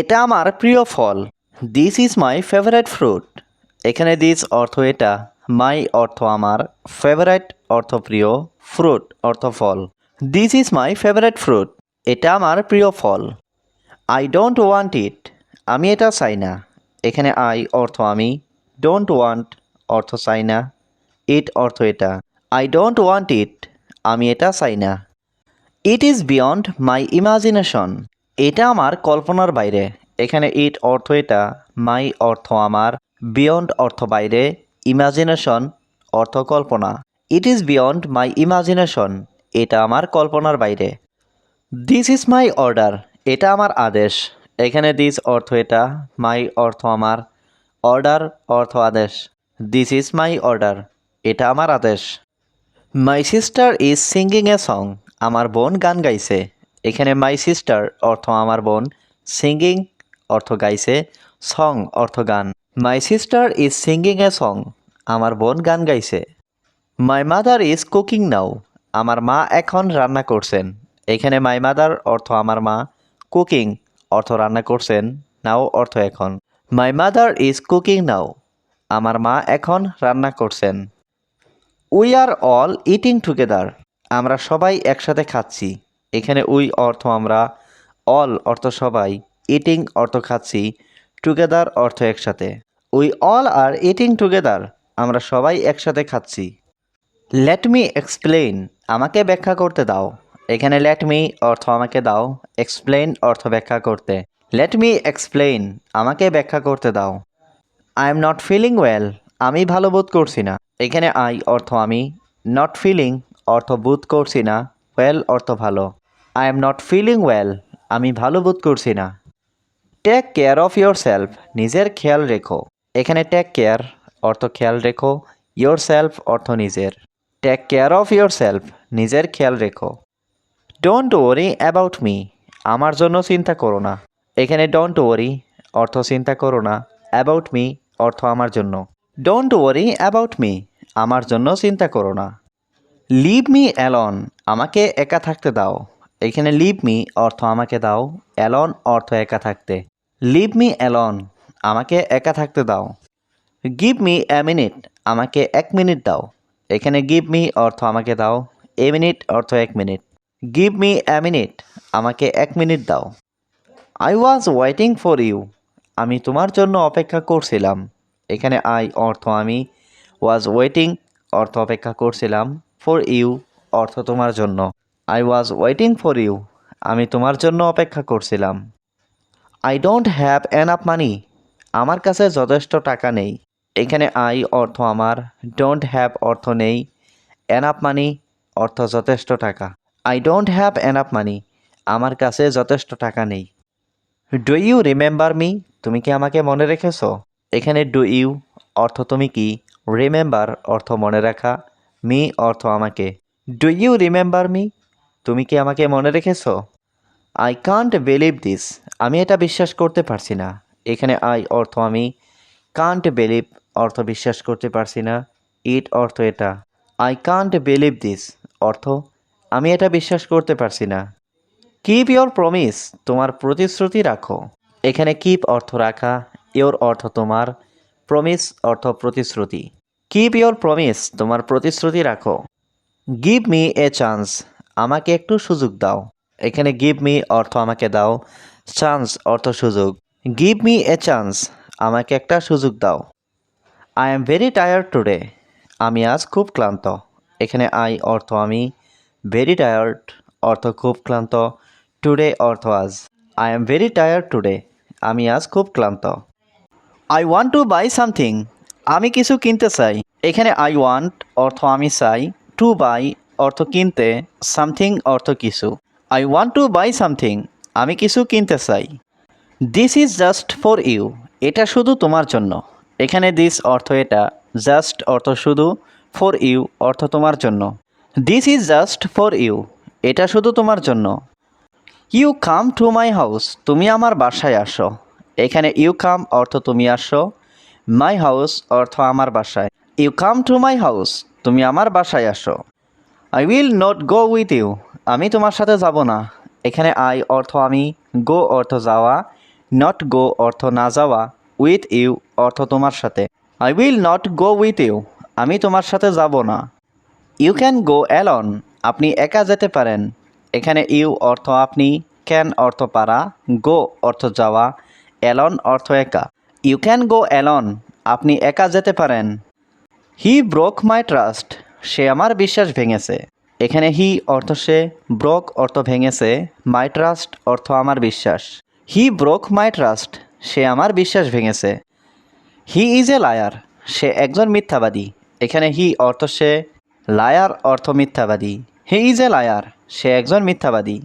এটা আমার প্রিয় ফল। This is my favourite fruit এখানে দিস অর্থ এটা মাই অর্থ আমার ফেভারেট অর্থ প্রিয় ফ্রুট অর্থ ফল। This is my favourite fruit এটা আমার প্রিয় ফল। আই ডোন্ট ওয়ান্ট ইট আমি এটা চাই না। এখানে আই অর্থ আমি ডোন্ট ওয়ান্ট অর্থ চাই না। ইট অর্থ এটা। আই ডোন্ট ওয়ান্ট ইট আমি এটা চাই না। It is beyond my imagination এটা আমার কল্পনার বাইরে। এখানে ইট অর্থ এটা, মাই অর্থ আমার, বিয়ন্ড অর্থ বাইরে, ইমাজিনেশন অর্থ কল্পনা। It is beyond my imagination, এটা আমার কল্পনার বাইরে। দিস ইজ মাই অর্ডার, এটা আমার আদেশ। এখানে দিস অর্থ এটা, মাই অর্থ আমার, অর্ডার অর্থ আদেশ। দিস ইজ মাই অর্ডার, এটা আমার আদেশ। My sister is singing a song, আমার বোন গান গাইছে। এখানে মাই সিস্টার অর্থ আমার বোন সিঙ্গিং অর্থ গাইছে সং অর্থ গান। My sister is singing a song আমার বোন গান গাইছে। My mother is cooking now আমার মা এখন রান্না করছেন। এখানে মাই মাদার অর্থ আমার মা কুকিং অর্থ রান্না করছেন নাও অর্থ এখন। My mother is cooking now আমার মা এখন রান্না করছেন। We are all eating together আমরা সবাই একসাথে খাচ্ছি। এখানে উই অর্থ আমরা, অল অর্থ সবাই ইটিং অর্থ খাচ্ছি টুগেদার অর্থ একসাথে। We all are eating together আমরা সবাই একসাথে খাচ্ছি। লেট মি এক্সপ্লেইন আমাকে ব্যাখ্যা করতে দাও। এখানে লেট মি অর্থ আমাকে দাও এক্সপ্লেইন অর্থ ব্যাখ্যা করতে। লেট মি এক্সপ্লেইন আমাকে ব্যাখ্যা করতে দাও। I am not feeling well আমি ভালো বোধ করছি না। এখানে আই অর্থ আমি নট ফিলিং অর্থ বোধ করছি না ওয়েল অর্থ ভালো। I am not feeling well আমি ভালো বোধ করছি না। Take care of yourself নিজের খেয়াল রেখো। এখানে টেক কেয়ার অর্থ খেয়াল রেখো। ইয়োর সেলফ অর্থ নিজের। Take care of yourself নিজের খেয়াল রেখো। ডোন্ট ওয়ারি অ্যাবাউট মি আমার জন্য চিন্তা করো না। এখানে ডোন্ট ওয়ারি অর্থ চিন্তা করো না। অ্যাবাউট মি অর্থ আমার জন্য। ডোন্ট ওয়ারি অ্যাবাউট মি আমার জন্য চিন্তা করো না। লিভ মি অ্যালন আমাকে একা থাকতে দাও। এখানে লিভ মি অর্থ আমাকে দাও অ্যালন অর্থ একা থাকতে। লিভ মি অ্যালন আমাকে একা থাকতে দাও। গিভ মি এ মিনিট আমাকে এক মিনিট দাও। এখানে গিভ মি অর্থ আমাকে দাও এ মিনিট অর্থ এক minute give me a minute আমাকে এক মিনিট দাও। I was waiting for you আমি তোমার জন্য অপেক্ষা করছিলাম। এখানে আই অর্থ আমি ওয়াজ ওয়েটিং অর্থ অপেক্ষা করছিলাম ফর ইউ অর্থ তোমার জন্য। I was waiting for you আমি তোমার জন্য অপেক্ষা করছিলাম। I don't have enough money আমার কাছে যথেষ্ট টাকা নেই। এখানে আই অর্থ আমার ডোন্ট হ্যাভ অর্থ নেই। অ্যান আপ মানি অর্থ যথেষ্ট টাকা। I don't have enough money আমার কাছে যথেষ্ট টাকা নেই। ডু ইউ রিমেম্বার মি তুমি কি আমাকে মনে রেখেছো? এখানে ডু ইউ অর্থ তুমি কি? রিমেম্বার অর্থ মনে রাখা। মি অর্থ আমাকে। ডু ইউ রিমেম্বার মি তুমি কি আমাকে মনে রেখেছো? আই কান্ট বিলিভ দিস আমি এটা বিশ্বাস করতে পারছি না। এখানে আই অর্থ আমি কান্ট বিলিভ অর্থ বিশ্বাস করতে পারছি না। ইট অর্থ এটা। আই কান্ট বিলিভ দিস অর্থ, আমি এটা বিশ্বাস করতে পারছি না। কিপ ইয়োর প্রমিস তোমার প্রতিশ্রুতি রাখো। এখানে কিপ অর্থ রাখা ইয়োর অর্থ তোমার প্রমিস অর্থ প্রতিশ্রুতি। কিপ ইয়োর প্রমিস তোমার প্রতিশ্রুতি রাখো। গিভ মি এ চান্স আমাকে একটু সুযোগ দাও। এখানে গিভ মি অর্থ আমাকে দাও। চান্স অর্থ সুযোগ। গিভ মি এ চান্স আমাকে একটা সুযোগ দাও। I am very tired today আমি আজ খুব ক্লান্ত। এখানে আই অর্থ আমি ভেরি টায়ার্ড অর্থ খুব ক্লান্ত। টুডে অর্থ আজ। I am very tired today আমি আজ খুব ক্লান্ত। I want to buy something আমি কিছু কিনতে চাই। এখানে আই ওয়ান্ট অর্থ আমি চাই টু বাই অর্থ কিনতে সামথিং অর্থ কিছু। I want to buy something আমি কিছু কিনতে চাই। This is just for you এটা শুধু তোমার জন্য। এখানে দিস অর্থ এটা জাস্ট অর্থ শুধু ফর ইউ অর্থ তোমার জন্য। This is just for you এটা শুধু তোমার জন্য। You come to my house তুমি আমার বাসায় আসো। এখানে ইউ কাম অর্থ তুমি আসো। মাই হাউস অর্থ আমার বাসায়। You come to my house তুমি আমার বাসায় আসো। I will not go with you আমি তোমার সাথে যাব না। এখানে আই অর্থ আমি গো অর্থ যাওয়া নট গো অর্থ না যাওয়া উইথ ইউ অর্থ তোমার সাথে। I will not go with you আমি তোমার সাথে যাব না। ইউ ক্যান গো অ্যালন আপনি একা যেতে পারেন। এখানে ইউ অর্থ আপনি ক্যান অর্থ পারা গো অর্থ যাওয়া অ্যালন অর্থ একা। ইউ ক্যান গো অ্যালন আপনি একা যেতে পারেন। হি ব্রোক মাই ট্রাস্ট সে আমার বিশ্বাস ভেঙেছে। এখানে হি অর্থ সে, ব্রোক অর্থ ভেঙেছে, মাই ট্রাস্ট অর্থ আমার বিশ্বাস। হি ব্রোক মাই ট্রাস্ট, সে আমার বিশ্বাস ভেঙেছে। হি ইজ এ লায়ার, সে একজন মিথ্যাবাদী। এখানে হি অর্থ সে, লায়ার অর্থ মিথ্যাবাদী। হি ইজ এ লায়ার, সে একজন মিথ্যাবাদী।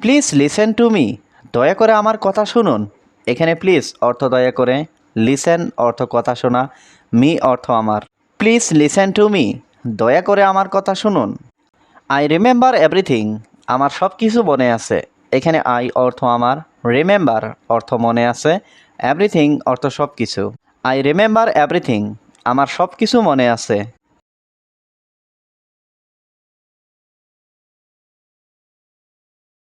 প্লিজ লিসেন টু মি, দয়া করে আমার কথা শুনুন। এখানে প্লিজ অর্থ দয়া করে, লিসেন অর্থ কথা শোনা, মি অর্থ আমার। প্লিজ লিসেন টু মি দয়া করে আমার কথা শুনুন। আই রিমেম্বার এভরিথিং আমার সব কিছু মনে আছে। এখানে আই অর্থ আমার। রিমেম্বার অর্থ মনে আছে। এভরিথিং অর্থ সব কিছু আই রিমেম্বার এভরিথিং আমার সব কিছু মনে আছে।